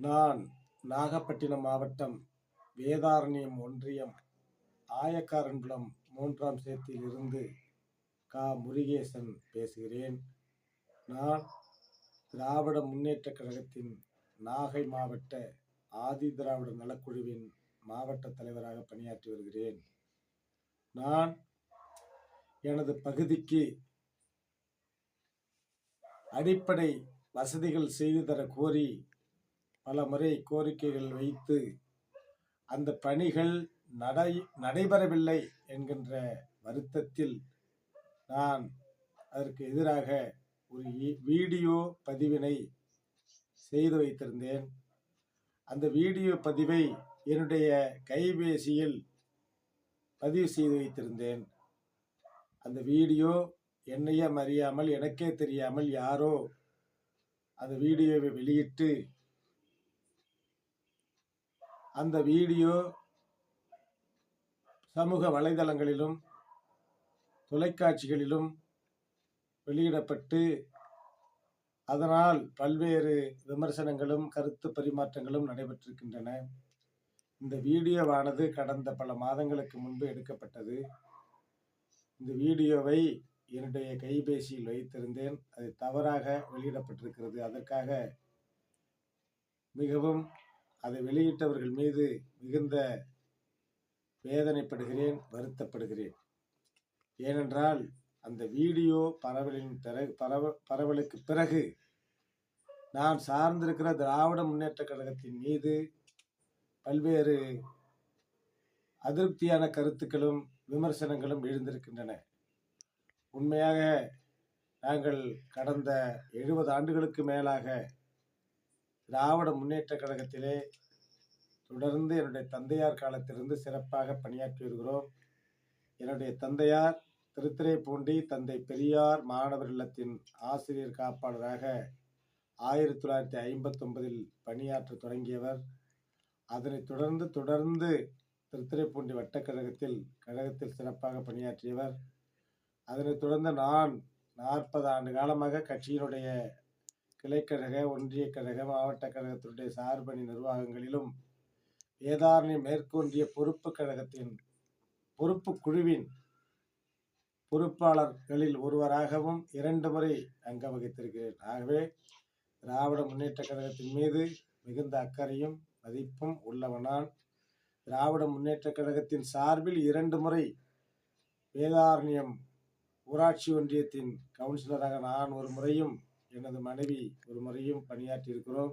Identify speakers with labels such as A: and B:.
A: நான் நாகப்பட்டினம் மாவட்டம் வேதாரண்யம் ஒன்றியம் ஆயக்காரன்குளம் மூன்றாம் சேத்தில் இருந்து கா. முருகேசன் பேசுகிறேன். நான் திராவிட முன்னேற்றக் கழகத்தின் நாகை மாவட்ட ஆதி திராவிட நலக்குழுவின் மாவட்ட தலைவராக பணியாற்றி வருகிறேன். நான் எனது பகுதிக்கு அடிப்படை வசதிகள் செய்து தர கோரி பல முறை கோரிக்கைகள் வைத்து அந்த பணிகள் நடை நடைபெறவில்லை என்கின்ற வருத்தத்தில் நான் அதற்கு எதிராக ஒரு வீடியோ பதிவினை செய்து வைத்திருந்தேன். அந்த வீடியோ பதிவை என்னுடைய கைபேசியில் பதிவு செய்து வைத்திருந்தேன். அந்த வீடியோ என்னையே அறியாமல் எனக்கே தெரியாமல் யாரோ அந்த வீடியோவை வெளியிட்டு அந்த வீடியோ சமூக வலைதளங்களிலும் தொலைக்காட்சிகளிலும் வெளியிடப்பட்டு அதனால் பல்வேறு விமர்சனங்களும் கருத்து பரிமாற்றங்களும் நடைபெற்றிருக்கின்றன. இந்த வீடியோவானது கடந்த பல மாதங்களுக்கு முன்பு எடுக்கப்பட்டது. இந்த வீடியோவை என்னுடைய கைபேசியில் வைத்திருந்தேன். அது தவறாக வெளியிடப்பட்டிருக்கிறது. அதற்காக மிகவும் அதை வெளியிட்டவர்கள் மீது மிகுந்த வேதனைப்படுகிறேன் வருத்தப்படுகிறேன். ஏனென்றால் அந்த வீடியோ பரவலின் பிறகு பரவ பரவலுக்கு பிறகு நான் சார்ந்திருக்கிற திராவிட முன்னேற்ற கழகத்தின் மீது பல்வேறு அதிருப்தியான கருத்துக்களும் விமர்சனங்களும் எழுந்திருக்கின்றன. உண்மையாக நாங்கள் கடந்த எழுபது ஆண்டுகளுக்கு மேலாக திராவிட முன்னேற்ற கழகத்திலே தொடர்ந்து என்னுடைய தந்தையார் காலத்திலிருந்து சிறப்பாக பணியாற்றி வருகிறோம். என்னுடைய தந்தையார் திருத்துறைப்பூண்டி தந்தை பெரியார் மாணவர் இல்லத்தின் ஆசிரியர் காப்பாளராக ஆயிரத்தி தொள்ளாயிரத்தி ஐம்பத்தொன்பதில் பணியாற்ற தொடங்கியவர். அதனைத் தொடர்ந்து தொடர்ந்து திருத்துறைப்பூண்டி வட்டக்கழகத்தில் கழகத்தில் சிறப்பாக பணியாற்றியவர். அதனைத் தொடர்ந்து நான் நாற்பது ஆண்டு காலமாக கட்சியினுடைய கிளைக்கழக ஒன்றிய கழக மாவட்ட கழகத்தினுடைய சார்பணி நிர்வாகங்களிலும் வேதாரண்யம் மேற்கொன்றிய பொறுப்பு கழகத்தின் பொறுப்பு குழுவின் பொறுப்பாளர்களில் ஒருவராகவும் இரண்டு முறை அங்க வகித்திருக்கிறேன். ஆகவே திராவிட முன்னேற்ற கழகத்தின் மீது மிகுந்த அக்கறையும் மதிப்பும் உள்ளவனான் திராவிட முன்னேற்ற கழகத்தின் சார்பில் இரண்டு முறை வேதாரண்யம் ஊராட்சி ஒன்றியத்தின் கவுன்சிலராக நான் ஒரு முறையும் எனது மனைவி ஒரு முறையும் பணியாற்றி இருக்கிறோம்